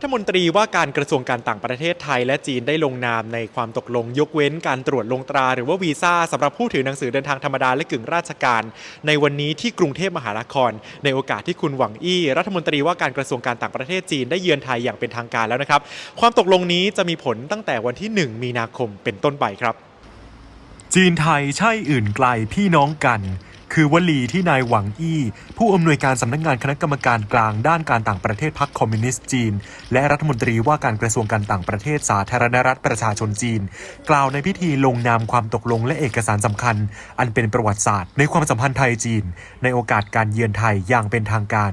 รัฐมนตรีว่าการกระทรวงการต่างประเทศไทยและจีนได้ลงนามในความตกลงยกเว้นการตรวจลงตรา หรือว่าวีซ่าสำหรับผู้ถือหนังสือเดินทางธรรมดาและกึ่งราชการ ในวันนี้ที่กรุงเทพมหานคร ในโอกาสที่คุณหวังอี้รัฐมนตรีว่าการกระทรวงการต่างประเทศจีนได้เยือนไทยอย่างเป็นทางการแล้วนะครับ ความตกลงนี้จะมีผลตั้งแต่วันที่ 1 มีนาคมเป็นต้นไปครับ จีนไทยใช่อื่นไกลพี่น้องกัน คือวลีที่นายหวังอี้ ผู้อำนวยการสำนักงานคณะกรรมการกลางด้านการต่างประเทศพรรคคอมมิวนิสต์จีน และรัฐมนตรีว่าการกระทรวงการต่างประเทศสาธารณรัฐประชาชนจีน กล่าวในพิธีลงนามความตกลงและเอกสารสำคัญ อันเป็นประวัติศาสตร์ ในความสัมพันธ์ไทยจีน ในโอกาสการเยือนไทยอย่างเป็นทางการ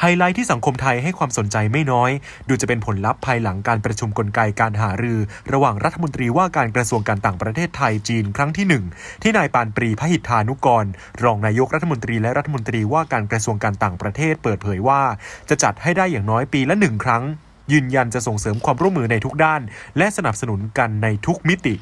ไฮไลท์ที่สังคมไทยให้ความสนใจไม่น้อย ดูจะเป็นผลลัพธ์ภายหลังการประชุมกลไกการหารือ ระหว่างรัฐมนตรีว่าการกระทรวงการต่างประเทศไทยจีนครั้งที่หนึ่งที่นายปานปรีพหิทธานุกร รองนายกรัฐมนตรีและรัฐมนตรีว่าการกระทรวงการต่างประเทศเปิดเผยว่า จะจัดให้ได้อย่างน้อยปีละหนึ่งครั้ง ยืนยันจะส่งเสริมความร่วมมือในทุกด้าน และสนับสนุนกันในทุกมิติ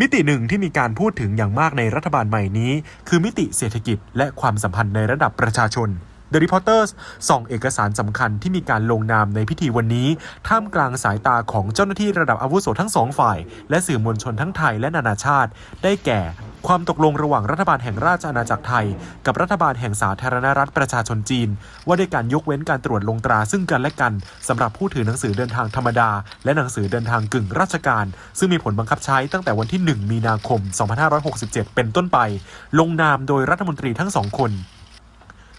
มิติหนึ่งที่มีการพูดถึงอย่างมากในรัฐบาลใหม่นี้ คือมิติเศรษฐกิจและความสัมพันธ์ในระดับประชาชน The Reporters ส่องเอกสารสำคัญที่มีการลงนามในพิธีวันนี้ ท่ามกลางสายตาของเจ้าหน้าที่ระดับอาวุโสทั้งสองฝ่าย และสื่อมวลชนทั้งไทยและนานาชาติ ได้แก่ ความตกลงระหว่างรัฐบาลแห่งราชอาณาจักรไทย กับรัฐบาลแห่งสาธารณรัฐประชาชนจีน ว่าด้วยการยกเว้นการตรวจลงตราซึ่งกันและกันสำหรับผู้ถือหนังสือเดินทางธรรมดา และหนังสือเดินทางกึ่งราชการ ซึ่งมีผลบังคับใช้ตั้งแต่วันที่ 1 มีนาคม 2567 เป็นต้นไป ลงนามโดยรัฐมนตรีทั้งสองคน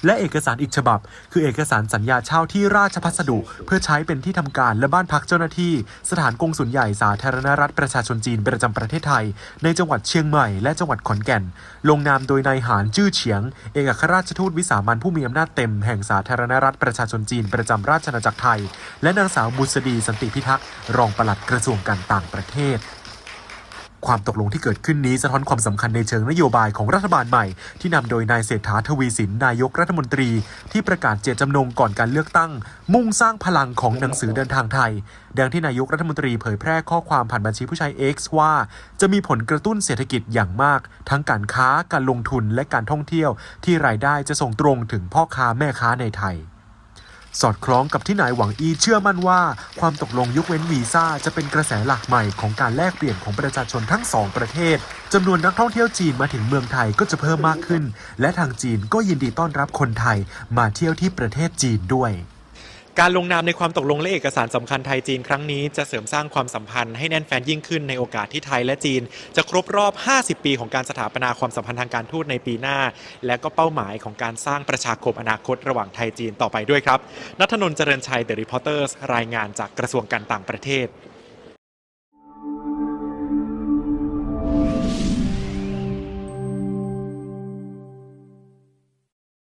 และเอกสารอีกฉบับ คือเอกสารสัญญาเช่าที่ราชพัสดุ เพื่อใช้เป็นที่ทำการและบ้านพักเจ้าหน้าที่ สถานกงสุลใหญ่สาธารณรัฐประชาชนจีนประจำประเทศไทย ในจังหวัดเชียงใหม่และจังหวัดขอนแก่น ลงนามโดยนายหานจื้อเฉียง เอกอัครราชทูตวิสามันผู้มีอำนาจเต็มแห่งสาธารณรัฐประชาชนจีนประจำราชอาณาจักรไทย และนางสาวบุษดีสันติพิทักษ์รองปลัดกระทรวงการต่างประเทศ ความตกลงที่เกิดขึ้นนี้สะท้อนความสำคัญในเชิงนโยบายของรัฐบาลใหม่ ที่นำโดยนายเศรษฐาทวีสินนายกรัฐมนตรี ที่ประกาศเจตจำนงก่อนการเลือกตั้ง มุ่งสร้างพลังของหนังสือเดินทางไทย ดังที่นายกรัฐมนตรีเผยแพร่ข้อความผ่านบัญชีผู้ใช้ X ว่า จะมีผลกระตุ้นเศรษฐกิจอย่างมาก ทั้งการค้าการลงทุนและการท่องเที่ยว ที่รายได้จะส่งตรงถึงพ่อค้าแม่ค้าในไทย สอดคล้องกับที่นายหวังอีเชื่อมั่นว่า ความตกลงยกเว้นวีซ่าจะเป็นกระแสหลักใหม่ของการแลกเปลี่ยนของประชาชนทั้งสองประเทศจำนวนนักท่องเที่ยวจีนมาถึงเมืองไทยก็จะเพิ่มมากขึ้น และทางจีนก็ยินดีต้อนรับคนไทยมาเที่ยวที่ประเทศจีนด้วย การลงนามในความตกลงและเอกสารสำคัญไทยจีนครั้งนี้จะเสริมสร้างความสัมพันธ์ให้แน่นแฟนยิ่งขึ้นในโอกาสที่ไทยและจีน จะครบรอบ 50 ปีของการสถาปนาความสัมพันธ์ทางการทูตในปีหน้า และก็เป้าหมายของการสร้างประชาคมอนาคตระหว่างไทยจีนต่อไปด้วยครับนัทนนท์เจริญชัย The Reporters รายงานจากกระทรวงการต่างประเทศ